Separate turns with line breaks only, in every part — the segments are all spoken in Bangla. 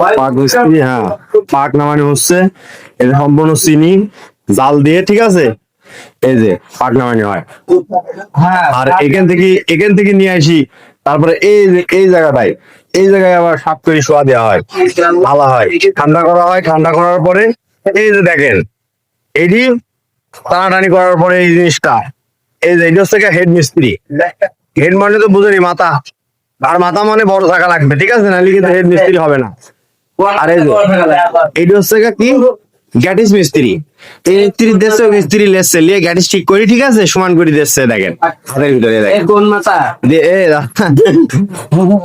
পাক মিস্ত্রি হ্যাঁ। পাক হচ্ছে। এটা সম্পূর্ণ চিনি জাল দিয়ে ঠিক আছে? এই যে পাক নামানি হয়। আর এখান থেকে এখান থেকে নিয়ে আসি। তারপরে এই যে এই জায়গাটায় এই জায়গায় আবার সাপ করে শোয়া দেওয়া হয়। ভালো হয়। ঠান্ডা করা হয় ঠান্ডা করার পরে এই যে দেখেন এটি টানাটানি করার পরে এই জিনিসটা এই যে এটা হচ্ছে হেড মিস্ত্রি। হেড মানে তো বুঝেনি মাথা। আর মাথা মানে বড় থাকা লাগবে ঠিক আছে? নাহলে কিন্তু হেড মিস্ত্রি হবে না। আর এই যে এইটা হচ্ছে কি? গ্যাটিস মিস্ত্রি। এই মিস্ত্রি দেশে মিস্ত্রি লেসছে লিয়ে গ্যাটিস ঠিক করি ঠিক আছে? সমান করে দিচ্ছে দেখেন। হাতের ভিতরে দেখেন।
কোন মাথা?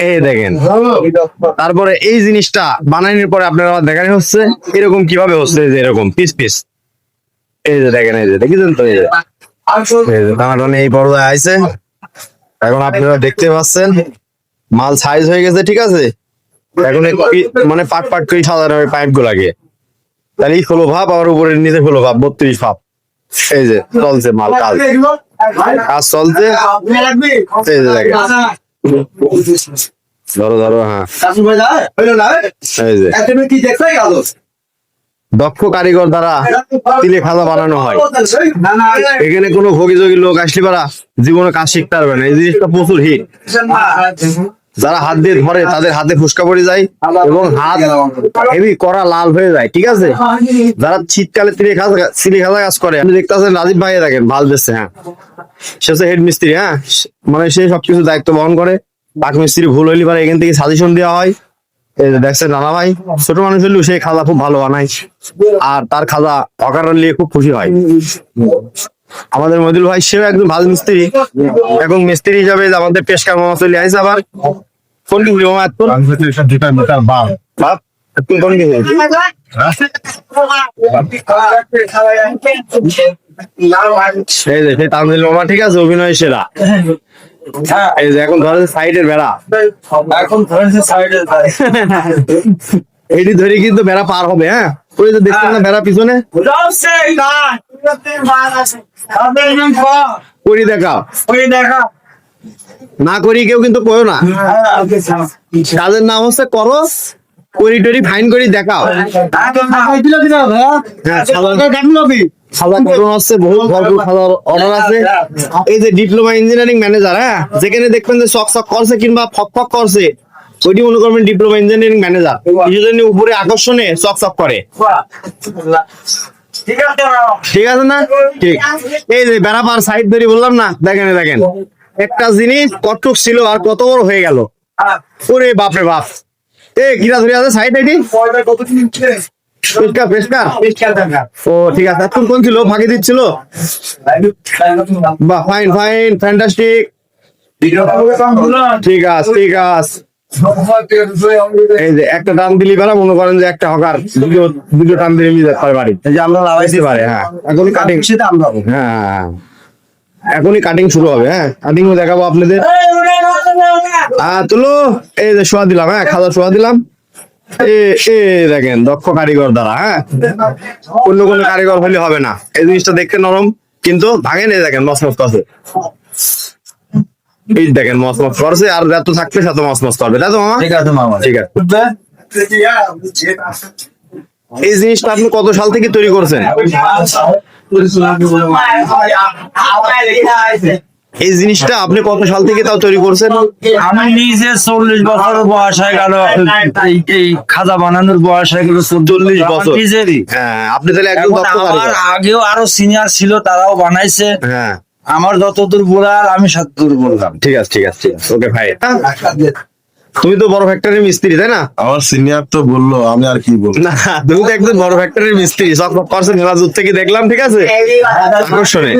এই দেখেন। তারপরে এই জিনিসটা বানানোর পরে আপনার আবার দেখানো হচ্ছে এরকম কীভাবে হচ্ছে যে এরকম পিস পিস। এই যে দেখেন এই যে দেখেছেন তো এই যে। এই যে টানাটানি এই পর্যায়ে আইছে। এখন আপনারা দেখতে পাচ্ছেন মাল সাইজ হয়ে গেছে ঠিক আছে? এখন মানে পাট পাট করে সাজানো পাইপ গুলাকে তাহলে ষোলো ভাব আর উপরে নিচে ষোলো ভাব বত্রিশ ভাব। এই যে চলছে মাল কাজ। কাজ চলছে। এই যে দেখেন। ধরো ধরো হ্যাঁ। এই যে। দক্ষ কারিগর দ্বারা তিলে খাজা বানানো হয়। এখানে কোনো ভোগী যোগী লোক আসলে পারা জীবনে কাজ শিখতে পারবে না। এই জিনিসটা প্রচুর হিট যারা হাত দিয়ে ধরে তাদের হাতে ফুসকা পড়ে যায় এবং হাত হেভি করা লাল হয়ে যায় ঠিক আছে? যারা শীতকালে তিলে খাজা খাজা কাজ করে আপনি দেখতে পাচ্ছেন রাজীব ভাই দেখেন ভালো দিচ্ছে হ্যাঁ। সে হচ্ছে হেড মিস্ত্রি হ্যাঁ। মানে সে সবকিছু দায়িত্ব বহন করে। পাক মিস্ত্রি ভুল হইলে পারে এখান থেকে সাজেশন দেওয়া হয়। দেখছেন নানা ভাই ছোট মানুষ হলেও সে খাজা খুব ভালো বানায়। আর তার খাজা অকারণ নিয়ে খুব খুশি হয়। আমাদের মদিল ভাই সেও একজন ভালো মিস্ত্রি। এবং মিস্ত্রি হিসাবে আমাদের পেশকার মামা চলে আসছে আবার। কি মামা? এতক্ষণ বাপ এতক্ষণ কোন কি এই যে সেই তানজিল মামা ঠিক আছে অভিনয় সেরা। এখন ধরেন সাইডের বেড়া।
এখন
এইটি ধরে কিন্তু বেড়া পার হবে হ্যাঁ? ওই যে দেখছেন না বেড়া পিছনে। করি। দেখাও।
দেখা
না করি কেউ কিন্তু করো না। কাজের নাম হচ্ছে করো করি টরি ফাইন করি দেখাও। হ্যাঁ আছে। এই যে ডিপ্লোমা ইঞ্জিনিয়ারিং ম্যানেজার হ্যাঁ যেখানে দেখবেন যে শক শক করছে কিংবা ফক ফক করছে ওইটি মনে করবেন ডিপ্লোমা ইঞ্জিনিয়ারিং ম্যানেজার কিছুদিন উপরে আকর্ষণে চক চক করে।
ঠিক আছে
না? ঠিক এই যে বেড়াপার সাইড ধরে বললাম না দেখেন দেখেন। একটা জিনিস কতটুক ছিল আর কত বড় হয়ে গেল। ওরে বাপরে বাপ। এ কিরা ধরে আছে সাইড আইডি পরিষ্কার পরিষ্কার ও ঠিক আছে। এখন কোন ছিল? ফাঁকি দিচ্ছিল? বাহ ফাইন ফাইন ফ্যান্টাস্টিক ঠিক আছে ঠিক আছে। এই যে একটা টান দিলি বেলা মনে করেন যে একটা হকার দুটো দুটো টান দিলে নিয়ে যেতে পারে বাড়ি।
এই যে আমরা
পারে হ্যাঁ। এখনই কাটিং
সেটা আমরা
হ্যাঁ এখনই কাটিং শুরু হবে হ্যাঁ। কাটিং দেখাবো আপনাদের। আহ তুলো এই যে শোয়া দিলাম হ্যাঁ খাওয়া শোয়া দিলাম। এ এ দেখেন দক্ষ কারিগর দ্বারা হ্যাঁ। অন্য কোনো কারিগর হলে হবে না। এই জিনিসটা দেখতে নরম কিন্তু ভাঙে নেই দেখেন মসমস করছে এই দেখেন মসমস করছে আর যত থাকবে তত মসমস করবে তাই তো মামা?
ঠিক আছে মামা।
ঠিক আছে। এই জিনিসটা আপনি কত সাল থেকে তৈরি করছেন? এই জিনিসটা আপনি কত সাল থেকে তাও তৈরি করছেন?
আমি নিজে চল্লিশ বছর বয়স হয়ে গেল এই খাজা বানানোর বয়স হয়ে গেল চল্লিশ
বছর।
নিজেরই।
হ্যাঁ আপনি তাহলে একদম
আগেও আরও সিনিয়র ছিল তারাও বানাইছে।
হ্যাঁ।
আমার যত যতদূর বলার আমি সত্তর বললাম।
ঠিক আছে ঠিক আছে ঠিক আছে। ওকে ভাই। তুমি তো বড় ফ্যাক্টরি মিস্ত্রি তাই না?
আমার সিনিয়র তো বলল আমি আর কি বলব?
না তুমি তো একদম বড় ফ্যাক্টরি মিস্ত্রি সব পার্সেন্ট থেকে দেখলাম ঠিক আছে? আকর্ষণে